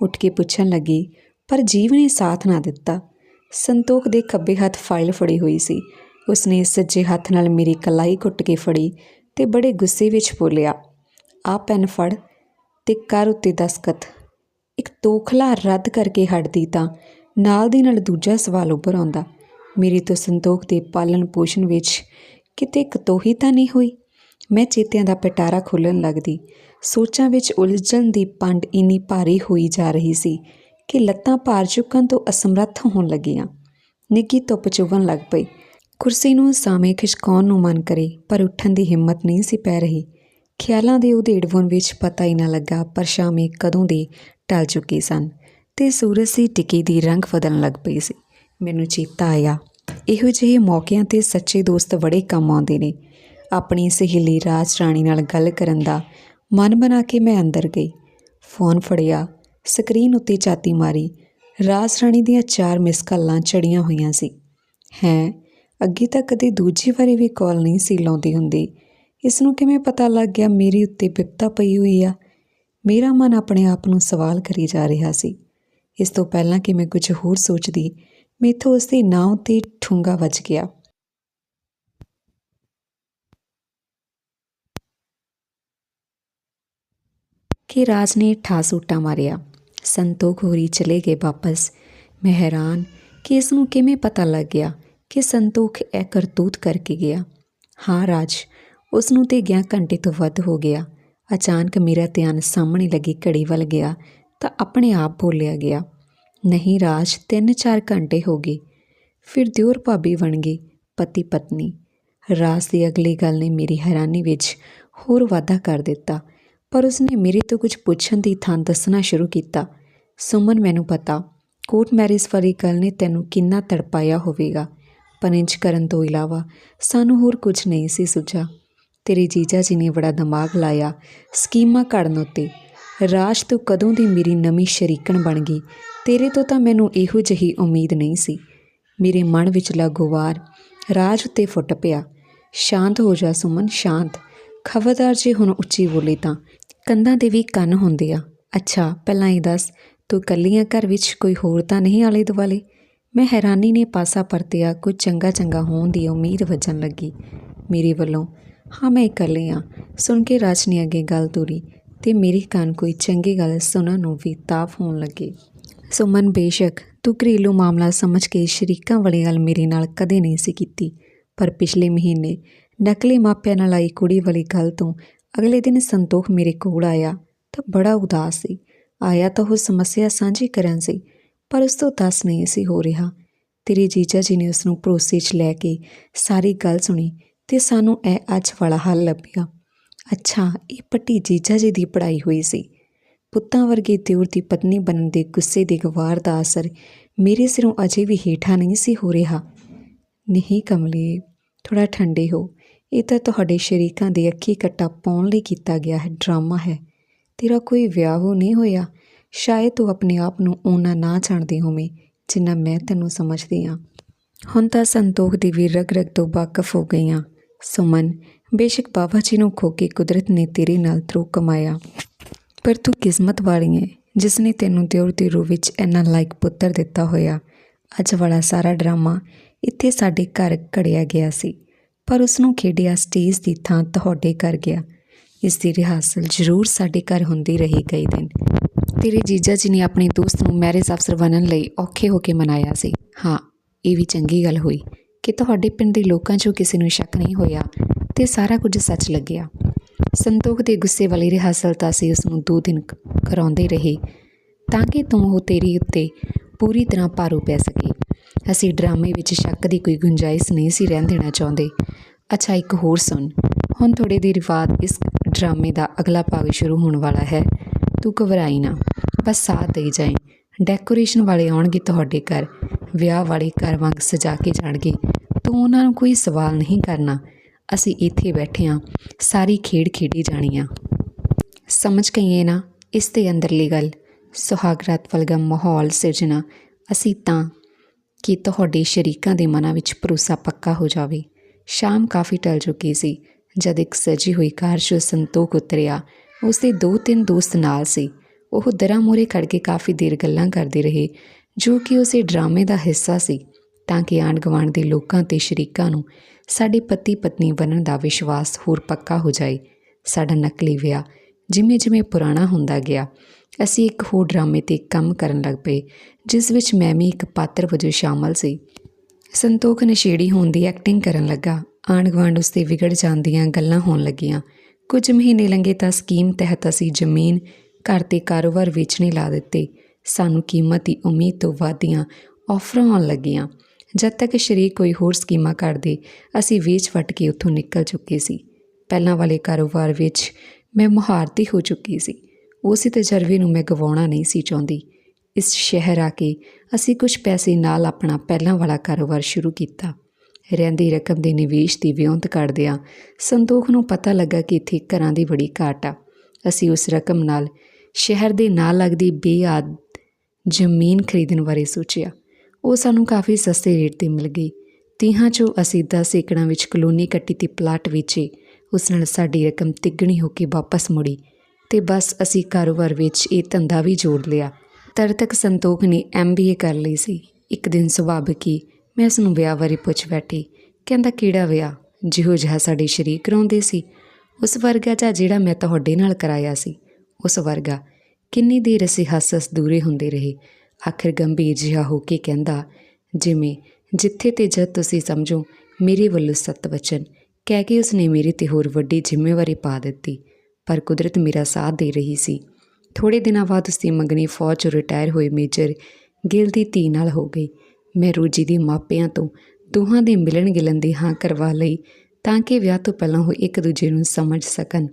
ਉੱਠ ਕੇ ਪੁੱਛਣ ਲੱਗੀ, ਪਰ ਜੀਵ ਨੇ ਸਾਥ ਨਾ ਦਿੱਤਾ। ਸੰਤੋਖ ਦੇ ਖੱਬੇ ਹੱਥ ਫਾਈਲ ਫੜੀ ਹੋਈ ਸੀ। ਉਸਨੇ ਸੱਜੇ ਹੱਥ ਨਾਲ ਮੇਰੀ ਕਲਾਈ ਕੁੱਟ ਕੇ ਫੜੀ ਤੇ ਬੜੇ ਗੁੱਸੇ ਵਿੱਚ ਬੋਲਿਆ, ਆ ਪੈਨ ਫੜ ਤੇ ਕਰ ਉੱਤੇ ਦਸਕਤ। ਇੱਕ ਤੋਖਲਾ ਰੱਦ ਕਰਕੇ ਹਟਦੀ ਤਾਂ ਨਾਲ ਦੀ ਨਾਲ ਦੂਜਾ ਸਵਾਲ ਉੱਭਰ ਆਉਂਦਾ। ਮੇਰੀ ਤੋਂ ਸੰਤੋਖ ਦੇ ਪਾਲਣ ਪੋਸ਼ਣ ਵਿੱਚ ਕਿਤੇ ਕਤੋਹੀ ਤਾਂ ਨਹੀਂ ਹੋਈ? ਮੈਂ ਚੇਤਿਆਂ ਦਾ ਪਟਾਰਾ ਖੋਲਣ ਲੱਗਦੀ। ਸੋਚਾਂ ਵਿੱਚ ਉਲਝਣ ਦੀ ਪੰਡ ਇੰਨੀ ਭਾਰੀ ਹੋਈ ਜਾ ਰਹੀ ਸੀ ਕਿ ਲੱਤਾਂ ਭਾਰ ਚੁੱਕਣ ਤੋਂ ਅਸਮਰੱਥ ਹੋਣ ਲੱਗੀਆਂ। ਨਿੱਗੀ ਧੁੱਪ ਚੁਭਣ ਲੱਗ ਪਈ। ਕੁਰਸੀ ਨੂੰ ਸਾਵੇਂ ਖਿਸਕਾਉਣ ਨੂੰ ਮਨ ਕਰੇ, ਪਰ ਉੱਠਣ ਦੀ ਹਿੰਮਤ ਨਹੀਂ ਸੀ ਪੈ ਰਹੀ। ਖਿਆਲਾਂ ਦੇ ਉਧੇੜਵਣ ਵਿੱਚ ਪਤਾ ਹੀ ਨਾ ਲੱਗਾ ਪਰ ਸ਼ਾਮੇ ਕਦੋਂ ਦੇ ਟਲ ਚੁੱਕੇ ਸਨ ਤੇ ਸੂਰਜ ਦੀ ਟਿੱਕੀ ਦੀ ਰੰਗ ਬਦਲਣ ਲੱਗ ਪਈ ਸੀ। ਮੈਨੂੰ ਚੇਤਾ ਆਇਆ। ਇਹੋ ਜਿਹੇ ਮੌਕਿਆਂ ਤੇ ਸੱਚੇ ਦੋਸਤ ਬੜੇ ਕੰਮ ਆਉਂਦੇ ਨੇ। ਆਪਣੀ ਸਹੇਲੀ ਰਾਜ ਰਾਣੀ ਨਾਲ ਗੱਲ ਕਰਨ ਦਾ ਮਨ ਬਣਾ ਕੇ ਮੈਂ ਅੰਦਰ ਗਈ। ਫੋਨ ਫੜਿਆ, ਸਕਰੀਨ ਉੱਤੇ ਚਾਤੀ ਮਾਰੀ। ਰਾਜ ਰਾਣੀ ਦੀਆਂ ਚਾਰ ਮਿਸ ਕਾਲਾਂ ਚੜੀਆਂ ਹੋਈਆਂ ਸੀ। ਹੈ, ਅੱਗੇ ਤਾਂ ਕਦੇ ਦੂਜੀ ਵਾਰੀ ਵੀ ਕਾਲ ਨਹੀਂ ਸੀ ਲਾਉਂਦੀ ਹੁੰਦੀ। ਇਸ ਨੂੰ ਕਿਵੇਂ ਪਤਾ ਲੱਗ ਗਿਆ ਮੇਰੇ ਉੱਤੇ ਵਿਪਤਾ ਪਈ ਹੋਈ ਆ? ਮੇਰਾ ਮਨ ਆਪਣੇ ਆਪ ਨੂੰ ਸਵਾਲ ਕਰੀ ਜਾ ਰਿਹਾ ਸੀ। ਇਸ ਤੋਂ ਪਹਿਲਾਂ ਕਿ ਮੈਂ ਕੁਝ ਹੋਰ ਸੋਚਦੀ ਮੈਥੋਂ ਉਸ ਦੇ ਨਾਂ ਉੱਤੇ ਠੁੰਗਾ ਵੱਜ ਗਿਆ। ਕਿ ਰਾਜ ਨੇ ਠਾਸੂਟਾ ਮਾਰਿਆ। ਸੰਤੋਖ ਹੋਰੀ ਚਲੇ ਗਏ ਵਾਪਸ। ਮੈਂ ਹੈਰਾਨ ਕਿ ਇਸ ਨੂੰ ਕਿਵੇਂ ਪਤਾ ਲੱਗ ਗਿਆ ਕਿ ਸੰਤੋਖ ਇਹ ਕਰਤੂਤ ਕਰਕੇ ਗਿਆ। ਹਾਂ ਰਾਜ, ਉਸ ਨੂੰ ਤੇ ਗਿਆ ਘੰਟੇ ਤੋਂ ਵੱਧ ਹੋ ਗਿਆ। ਅਚਾਨਕ ਮੇਰਾ ਧਿਆਨ ਸਾਹਮਣੇ ਲੱਗੀ ਘੜੀ ਵੱਲ ਗਿਆ ਤਾਂ ਆਪਣੇ ਆਪ ਬੋਲਿਆ ਗਿਆ ਨਹੀਂ ਰਾਜ 3-4 ਘੰਟੇ ਹੋ ਗਏ। ਫਿਰ ਦਿਓਰ ਭਾਬੀ ਬਣ ਗਈ ਪਤੀ ਪਤਨੀ। ਰਾਜ ਦੀ ਅਗਲੀ ਗੱਲ ਨੇ ਮੇਰੀ ਹੈਰਾਨੀ ਵਿੱਚ ਹੋਰ ਵਾਧਾ ਕਰ ਦਿੱਤਾ। ਪਰ ਉਸਨੇ ਮੇਰੇ ਤੋਂ ਕੁਝ ਪੁੱਛਣ ਦੀ ਥਾਂ ਦੱਸਣਾ ਸ਼ੁਰੂ ਕੀਤਾ। ਸੁਮਨ ਮੈਨੂੰ ਪਤਾ, ਕੋਰਟ ਮੈਰਿਜ ਵਾਲੀ ਗੱਲ ਨੇ ਤੈਨੂੰ ਕਿੰਨਾ ਤੜਪਾਇਆ ਹੋਵੇਗਾ। ਪਰ ਕਰਨ ਤੋਂ ਇਲਾਵਾ ਸਾਨੂੰ ਹੋਰ ਕੁਝ ਨਹੀਂ ਸੀ ਸੁਝਾ ਤੇਰੇ ਜੀਜਾ ਜੀ ਨੇ ਬੜਾ ਦਿਮਾਗ ਲਾਇਆ ਸਕੀਮਾਂ ਘੜਨ ਉੱਤੇ। ਰਾਜ ਤੋਂ ਕਦੋਂ ਦੀ ਮੇਰੀ ਨਵੀਂ ਸ਼ਰੀਕਣ ਬਣ ਗਈ? ਤੇਰੇ ਤੋਂ ਤਾਂ ਮੈਨੂੰ ਇਹੋ ਜਿਹੀ ਉਮੀਦ ਨਹੀਂ ਸੀ। ਮੇਰੇ ਮਨ ਵਿਚਲਾ ਗੁਵਾਰ ਰਾਜ ਉੱਤੇ ਫੁੱਟ ਪਿਆ। ਸ਼ਾਂਤ ਹੋ ਜਾ ਸੁਮਨ, ਸ਼ਾਂਤ। ਖਬਰਦਾਰ ਜੇ ਹੁਣ ਉੱਚੀ ਬੋਲੇ ਤਾਂ। ਕੰਧਾਂ ਦੇ ਵੀ ਕੰਨ ਹੁੰਦੇ ਆ। ਅੱਛਾ, ਪਹਿਲਾਂ ਇਹ ਦੱਸ, ਤੂੰ ਇਕੱਲੀ ਆਂ ਘਰ ਵਿੱਚ ਕੋਈ ਹੋਰ ਤਾਂ ਨਹੀਂ ਆਲੇ ਦੁਆਲੇ? ਮੈਂ ਹੈਰਾਨੀ ਨੇ ਪਾਸਾ ਪਰਤਿਆ, ਕੁਝ ਚੰਗਾ ਚੰਗਾ ਹੋਣ ਦੀ ਉਮੀਦ ਵੱਜਣ ਲੱਗੀ। ਮੇਰੇ ਵੱਲੋਂ, ਹਾਂ, ਮੈਂ ਇਕੱਲੀ ਆਂ। ਸੁਣ ਕੇ ਰਾਜ ਨੇ ਅੱਗੇ ਗੱਲ ਤੋਰੀ। ਤੇ ਮੇਰੇ ਕੰਨ ਕੋਈ ਚੰਗੀ ਗੱਲ ਸੁਣਨ ਨੂੰ ਵੀ ਤਾਫ ਹੋਣ ਲੱਗੀ। ਸੁਮਨ, ਬੇਸ਼ੱਕ, ਤੂੰ ਘਰੇਲੂ ਮਾਮਲਾ ਸਮਝ ਕੇ ਸ਼ਰੀਕਾਂ ਵਾਲੀ ਗੱਲ ਮੇਰੇ ਨਾਲ ਕਦੇ ਨਹੀਂ ਸੀ ਕੀਤੀ, ਪਰ ਪਿਛਲੇ ਮਹੀਨੇ ਨਕਲੀ ਮਾਪਿਆਂ ਨਾਲ ਆਈ ਕੁੜੀ ਵਾਲੀ ਗੱਲ ਤੋਂ ਅਗਲੇ ਦਿਨ ਸੰਤੋਖ ਮੇਰੇ ਕੋਲ ਆਇਆ ਤਾਂ ਬੜਾ ਉਦਾਸ ਸੀ। ਆਇਆ ਤਾਂ ਉਹ ਸਮੱਸਿਆ ਸਾਂਝੀ ਕਰਨ ਸੀ, ਪਰ ਉਸ ਤੋਂ ਦੱਸ ਨਹੀਂ ਸੀ ਹੋ ਰਿਹਾ। ਤੇਰੇ ਜੀਜਾ ਜੀ ਨੇ ਉਸ ਨੂੰ ਭਰੋਸੇ 'ਚ ਲੈ ਕੇ ਸਾਰੀ ਗੱਲ ਸੁਣੀ ਤੇ ਸਾਨੂੰ ਇਹ ਅੱਜ ਵਾਲਾ ਹੱਲ ਲੱਭਿਆ। ਅੱਛਾ, ਇਹ ਪੱਟੀ ਜੀਜਾ ਜੀ ਦੀ ਪੜਾਈ ਹੋਈ ਸੀ। ਪੁੱਤਾਂ ਵਰਗੇ ਦਿਓਰ ਦੀ ਪਤਨੀ ਬਣਨ ਦੇ ਗੁੱਸੇ ਦੇ ਗਵਾਰ ਦਾ ਅਸਰ ਮੇਰੇ ਸਿਰੋਂ ਅਜੇ ਵੀ ਹੇਠਾਂ ਨਹੀਂ ਸੀ ਹੋ ਰਿਹਾ। ਨਹੀਂ ਕਮਲੀ ਥੋੜਾ ਠੰਡੇ ਹੋ। ਇਹ ਤਾਂ ਤੁਹਾਡੇ ਸ਼ਰੀਕਾਂ ਦੇ ਅੱਖੀ ਕੱਟਾ ਪਾਉਣ ਲਈ ਕੀਤਾ ਗਿਆ ਹੈ, ਡਰਾਮਾ ਹੈ। ਤੇਰਾ ਕੋਈ ਵਿਆਹ ਹੋ ਨਹੀਂ ਹੋਇਆ। ਸ਼ਾਇਦ ਤੂੰ ਆਪਣੇ ਆਪ ਨੂੰ ਉਹਨਾਂ ਨਾ ਜਾਣਦੀ ਹੋਵੇਂ, ਜਿੰਨਾ ਮੈਂ ਤੈਨੂੰ ਸਮਝਦੀ ਹਾਂ ਹੁਣ ਤਾਂ ਸੰਤੋਖ ਦੀ ਵੀ ਰਗ ਰਗ ਤੋਂ ਵਾਕਫ ਹੋ ਗਈ ਹਾਂ ਸੁਮਨ। ਬੇਸ਼ੱਕ ਬਾਬਾ ਜੀ ਨੂੰ ਖੋ ਕੇ ਕੁਦਰਤ ਨੇ ਤੇਰੇ ਨਾਲ ਧਰੋ ਕਮਾਇਆ। ਪਰ ਤੂੰ ਕਿਸਮਤ ਵਾਲੀ ਹੈ ਜਿਸ ਨੇ ਤੈਨੂੰ ਦਿਓਰ ਦੇ ਰੂਪ ਵਿੱਚ ਇੰਨਾ ਲਾਇਕ ਪੁੱਤਰ ਦਿੱਤਾ ਹੋਇਆ। ਅੱਜ ਵਾਲਾ ਸਾਰਾ ਡਰਾਮਾ ਇੱਥੇ ਸਾਡੇ ਘਰ ਘੜਿਆ ਗਿਆ ਸੀ, ਪਰ ਉਸ ਨੂੰ ਖੇਡਿਆ ਸਟੇਜ ਦੀ ਥਾਂ ਤੁਹਾਡੇ ਘਰ ਗਿਆ। ਇਸ ਦੀ ਰਿਹਾਸਲ ਜ਼ਰੂਰ ਸਾਡੇ ਘਰ ਹੁੰਦੀ ਰਹੀ ਕਈ ਦਿਨ। ਤੇਰੇ ਜੀਜਾ ਜੀ ਨੇ ਆਪਣੇ ਦੋਸਤ ਨੂੰ ਮੈਰਿਜ ਅਫਸਰ ਬਣਨ ਲਈ ਔਖੇ ਹੋ ਕੇ ਮਨਾਇਆ ਸੀ। ਹਾਂ, ਇਹ ਵੀ ਚੰਗੀ ਗੱਲ ਹੋਈ ਕਿ ਤੁਹਾਡੇ ਪਿੰਡ ਦੇ ਲੋਕਾਂ 'ਚੋਂ ਕਿਸੇ ਨੂੰ ਸ਼ੱਕ ਨਹੀਂ ਹੋਇਆ ਤੇ ਸਾਰਾ ਕੁਝ ਸੱਚ ਲੱਗਿਆ। ਸੰਤੋਖ ਦੇ ਗੁੱਸੇ ਵਾਲੀ ਰਿਹਾਸਲ ਤਾਂ ਅਸੀਂ ਉਸ ਨੂੰ ਦੋ ਦਿਨ ਕ- ਕਰਾਉਂਦੇ ਰਹੇ, ਤਾਂ ਕਿ ਤੂੰ ਉਹ ਤੇਰੀ ਉੱਤੇ ਪੂਰੀ ਤਰ੍ਹਾਂ ਭਾਰੂ ਪੈ ਸਕੇ। ਅਸੀਂ ਡਰਾਮੇ ਵਿੱਚ ਸ਼ੱਕ ਦੀ ਕੋਈ ਗੁੰਜਾਇਸ਼ ਨਹੀਂ ਸੀ ਰਹਿਣ ਦੇਣਾ ਚਾਹੁੰਦੇ। ਅੱਛਾ, ਇੱਕ ਹੋਰ ਸੁਣ। ਹੁਣ ਥੋੜੇ ਦੇਰ ਬਾਅਦ ਇਸ ਡਰਾਮੇ ਦਾ ਅਗਲਾ ਭਾਗ ਸ਼ੁਰੂ ਹੋਣ ਵਾਲਾ ਹੈ। ਤੂੰ ਘਬਰਾਈ ਨਾ। ਬਸ ਸਾਥ ਦੇ ਜਾਈਂ। ਡੈਕੋਰੇਸ਼ਨ ਵਾਲੇ ਆਉਣਗੇ ਤੁਹਾਡੇ ਘਰ। ਵਿਆਹ ਵਾਲੇ ਘਰ ਵਾਂਗ ਸਜਾ ਕੇ ਜਾਣਗੇ। ਤੂੰ ਉਹਨਾਂ ਨੂੰ ਕੋਈ ਸਵਾਲ ਨਹੀਂ ਕਰਨਾ। ਅਸੀਂ ਇੱਥੇ ਬੈਠੇ ਹਾਂ, ਸਾਰੀ ਖੇਡ ਖੇਡੀ ਜਾਣੀ ਆ। ਸਮਝ ਗਈਏ ਨਾ? ਇਸ ਦੇ ਅੰਦਰਲੀ ਗੱਲ, ਸੁਹਾਗਰਾਤ ਵਰਗਾ ਮਾਹੌਲ ਸਿਰਜਣਾ, ਅਸੀਂ ਤਾਂ ਕਿ ਤੁਹਾਡੇ ਸ਼ਰੀਕਾਂ ਦੇ ਮਨਾਂ ਵਿੱਚ ਭਰੋਸਾ ਪੱਕਾ ਹੋ ਜਾਵੇ। ਸ਼ਾਮ ਕਾਫੀ ਟਲ ਚੁੱਕੀ ਸੀ, ਜਦ ਇੱਕ ਸਜੀ ਹੋਈ ਕਾਰ 'ਚੋਂ ਸੰਤੋਖ ਉਤਰਿਆ। ਉਸ ਦੇ ਦੋ ਤਿੰਨ ਦੋਸਤ ਨਾਲ ਸੀ। ਉਹ ਦਰਾਂ ਮੂਹਰੇ ਖੜ ਕੇ ਕਾਫੀ ਦੇਰ ਗੱਲਾਂ ਕਰਦੇ ਰਹੇ, ਜੋ ਕਿ ਉਸੇ ਡਰਾਮੇ ਦਾ ਹਿੱਸਾ ਸੀ। ਤਾਂ ਕਿ ਆਂਢ ਗੁਆਂਢ ਦੇ ਲੋਕਾਂ ਤੇ ਸ਼ਰੀਕਾਂ ਨੂੰ ਸਾਡੇ ਪਤੀ ਪਤਨੀ ਬਣਨ ਦਾ ਵਿਸ਼ਵਾਸ ਹੋਰ ਪੱਕਾ ਹੋ ਜਾਏ। ਸਾਡਾ ਨਕਲੀ ਵਿਆਹ ਜਿਵੇਂ ਜਿਵੇਂ ਪੁਰਾਣਾ ਹੁੰਦਾ ਗਿਆ, ਅਸੀਂ ਇੱਕ ਹੋਰ ਡਰਾਮੇ ਤੇ ਕੰਮ ਕਰਨ ਲੱਗ ਪਏ, ਜਿਸ ਵਿੱਚ ਮੈਂ ਵੀ ਇੱਕ ਪਾਤਰ ਵਜੋਂ ਸ਼ਾਮਲ ਸੀ। ਸੰਤੋਖ ਨਸ਼ੇੜੀ ਹੋਣ ਦੀ ਐਕਟਿੰਗ ਕਰਨ ਲੱਗਾ। ਆਂਢ ਗੁਆਂਢ ਉਸ ਤੇ ਵਿਗੜ ਜਾਂਦੀਆਂ ਗੱਲਾਂ ਹੋਣ ਲੱਗੀਆਂ। ਕੁਝ ਮਹੀਨੇ ਲੰਘੇ ਤਾਂ ਸਕੀਮ ਤਹਿਤ ਅਸੀਂ ਜ਼ਮੀਨ ਘਰ ਤੇ ਕਾਰੋਬਾਰ ਵੇਚਣੇ ਲਾ ਦਿੱਤੇ। ਸਾਨੂੰ ਕੀਮਤ ਦੀ ਉਮੀਦ ਤੋਂ ਵੱਧਦੀਆਂ ਆਫਰਾਂ ਆਉਣ ਲੱਗੀਆਂ। ਜਦ ਤੱਕ ਸ਼ਰੀਕ ਕੋਈ ਹੋਰ ਸਕੀਮਾਂ ਕਰਦੇ, ਅਸੀਂ ਵੇਚ ਵਟ ਕੇ ਉੱਥੋਂ ਨਿਕਲ ਚੁੱਕੇ ਸੀ। ਪਹਿਲਾਂ ਵਾਲੇ ਕਾਰੋਬਾਰ ਵਿੱਚ ਮੈਂ ਮੁਹਾਰਤੀ ਹੋ ਚੁੱਕੀ ਸੀ। ਉਸੇ ਤਜਰਬੇ ਨੂੰ ਮੈਂ ਗਵਾਉਣਾ ਨਹੀਂ ਸੀ ਚਾਹੁੰਦੀ। ਇਸ ਸ਼ਹਿਰ ਆ ਕੇ ਅਸੀਂ ਕੁਝ ਪੈਸੇ ਨਾਲ ਆਪਣਾ ਪਹਿਲਾਂ ਵਾਲਾ ਕਾਰੋਬਾਰ ਸ਼ੁਰੂ ਕੀਤਾ। ਰਹਿੰਦੀ ਰਕਮ ਦੇ ਨਿਵੇਸ਼ ਦੀ ਵਿਉਂਤ ਕੱਢਦਿਆਂ ਸੰਤੋਖ ਨੂੰ ਪਤਾ ਲੱਗਾ ਕਿ ਇੱਥੇ ਘਰਾਂ ਦੀ ਬੜੀ ਘਾਟ ਆ। ਅਸੀਂ ਉਸ ਰਕਮ ਨਾਲ ਸ਼ਹਿਰ ਦੇ ਨਾਲ ਲੱਗਦੀ ਬੇਆਦ ਜ਼ਮੀਨ ਖਰੀਦਣ ਬਾਰੇ ਸੋਚਿਆ। ਉਹ ਸਾਨੂੰ ਕਾਫੀ ਸਸਤੇ ਰੇਟ ਤੇ ਮਿਲ ਗਈ। ਤੀਹਾਂ ਚੋਂ ਅਸੀਂ 10 ਏਕੜਾਂ ਵਿੱਚ ਕਲੋਨੀ ਕੱਟੀ ਤੇ ਪਲਾਟ ਵੇਚੇ। ਉਸ ਨਾਲ ਸਾਡੀ ਰਕਮ ਤਿੱਗਣੀ ਹੋ ਕੇ ਵਾਪਸ ਮੁੜੀ ਤੇ ਬਸ ਅਸੀਂ ਕਾਰੋਬਾਰ ਵਿੱਚ ਇਹ ਧੰਦਾ ਵੀ ਜੋੜ ਲਿਆ। ਤਦ ਤੱਕ ਸੰਤੋਖ ਨੇ ਐਮਬੀਏ ਕਰ ਲਈ ਸੀ। ਇੱਕ ਦਿਨ ਸੁਭਾਵਿਕ ਹੀ ਮੈਂ ਉਸ ਨੂੰ ਵਿਆਹ ਬਾਰੇ ਪੁੱਛ ਬੈਠੀ, ਕਹਿੰਦਾ, ਕਿਹੜਾ ਵਿਆਹ? ਜਿਹੋ ਜਿਹਾ ਸਾਡੇ ਸ਼ਰੀਕ ਕਰਾਉਂਦੇ ਸੀ। ਉਸ ਵਰਗਾ ਜਾਂ ਜਿਹੜਾ ਮੈਂ ਤੁਹਾਡੇ ਨਾਲ ਕਰਾਇਆ ਸੀ। ਉਸ ਵਰਗਾ। ਕਿੰਨੀ ਦੇਰ ਅਸੀਂ ਹੱਸ ਹੱਸ ਦੂਰੇ ਹੁੰਦੇ ਰਹੇ। ਆਖਿਰ ਗੰਭੀਰ ਜਿਹਾ ਹੋ ਕੇ ਕਹਿੰਦਾ, ਜਿਵੇਂ, ਜਿੱਥੇ ਤੇ ਜਦ ਤੁਸੀਂ ਸਮਝੋ, ਮੇਰੇ ਵੱਲੋਂ ਸਤ ਵਚਨ, ਕਹਿ ਕੇ ਉਸਨੇ ਮੇਰੇ ਤੇ ਹੋਰ ਵੱਡੀ ਜ਼ਿੰਮੇਵਾਰੀ ਪਾ ਦਿੱਤੀ, ਪਰ ਕੁਦਰਤ ਮੇਰਾ ਸਾਥ ਦੇ ਰਹੀ ਸੀ। ਥੋੜੇ ਦਿਨਾਂ ਬਾਅਦ ਉਸਦੀ ਮੰਗਣੀ ਫੌਜ ਚੋਂ ਰਿਟਾਇਰ ਹੋਏ ਮੇਜਰ ਗਿਲ ਦੀ ਧੀ ਨਾਲ ਹੋ ਗਈ। ਮੈਂ ਰੋਜੀ ਦੇ ਮਾਪਿਆਂ ਤੋਂ ਦੋਹਾਂ ਦੇ ਮਿਲਣ ਗਿਲਣ ਦੀ ਹਾਂ ਕਰਵਾ ਲਈ ਤਾਂ ਕਿ ਵਿਆਹ ਤੋਂ ਪਹਿਲਾਂ ਉਹ ਇੱਕ ਦੂਜੇ ਨੂੰ ਸਮਝ ਸਕਣ।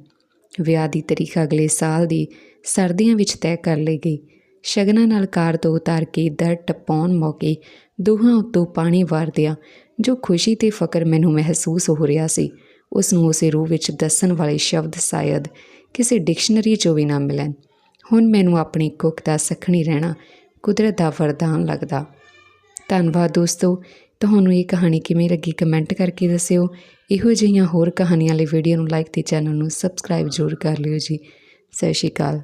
ਵਿਆਹ ਦੀ ਤਰੀਕ ਅਗਲੇ ਸਾਲ ਦੀ ਸਰਦੀਆਂ ਵਿੱਚ ਤੈਅ ਕਰ ਲਈ ਗਈ। ਸ਼ਗਨਾਂ ਨਾਲ ਕਾਰ ਤੋਂ ਉਤਾਰ ਕੇ ਦਰ ਟਪਾਉਣ ਮੌਕੇ ਦੋਹਾਂ ਉੱਤੋਂ ਪਾਣੀ ਵਾਰਦਿਆਂ ਜੋ ਖੁਸ਼ੀ ਤੇ ਫਕਰ ਮੈਨੂੰ ਮਹਿਸੂਸ ਹੋ ਰਿਹਾ ਸੀ, ਉਸ ਨੂੰ ਉਸੇ ਰੂਹ ਵਿੱਚ ਦੱਸਣ ਵਾਲੇ ਸ਼ਬਦ ਸ਼ਾਇਦ ਕਿਸੇ ਡਿਕਸ਼ਨਰੀ 'ਚੋਂ ਵੀ ਨਾ ਮਿਲਣ। ਹੁਣ ਮੈਨੂੰ ਆਪਣੀ ਕੁੱਖ ਦਾ ਸਖਣੀ ਰਹਿਣਾ ਕੁਦਰਤ ਦਾ ਵਰਦਾਨ ਲੱਗਦਾ। ਧੰਨਵਾਦ ਦੋਸਤੋ, ਤੁਹਾਨੂੰ ਇਹ ਕਹਾਣੀ ਕਿਵੇਂ ਲੱਗੀ ਕਮੈਂਟ ਕਰਕੇ ਦੱਸਿਓ। ਇਹੋ ਜਿਹੀਆਂ ਹੋਰ ਕਹਾਣੀਆਂ ਲਈ ਵੀਡੀਓ ਨੂੰ ਲਾਈਕ ਤੇ ਚੈਨਲ ਨੂੰ ਸਬਸਕ੍ਰਾਈਬ ਜ਼ਰੂਰ ਕਰ ਲਿਓ ਜੀ। ਸਤਿ ਸ਼੍ਰੀ ਅਕਾਲ।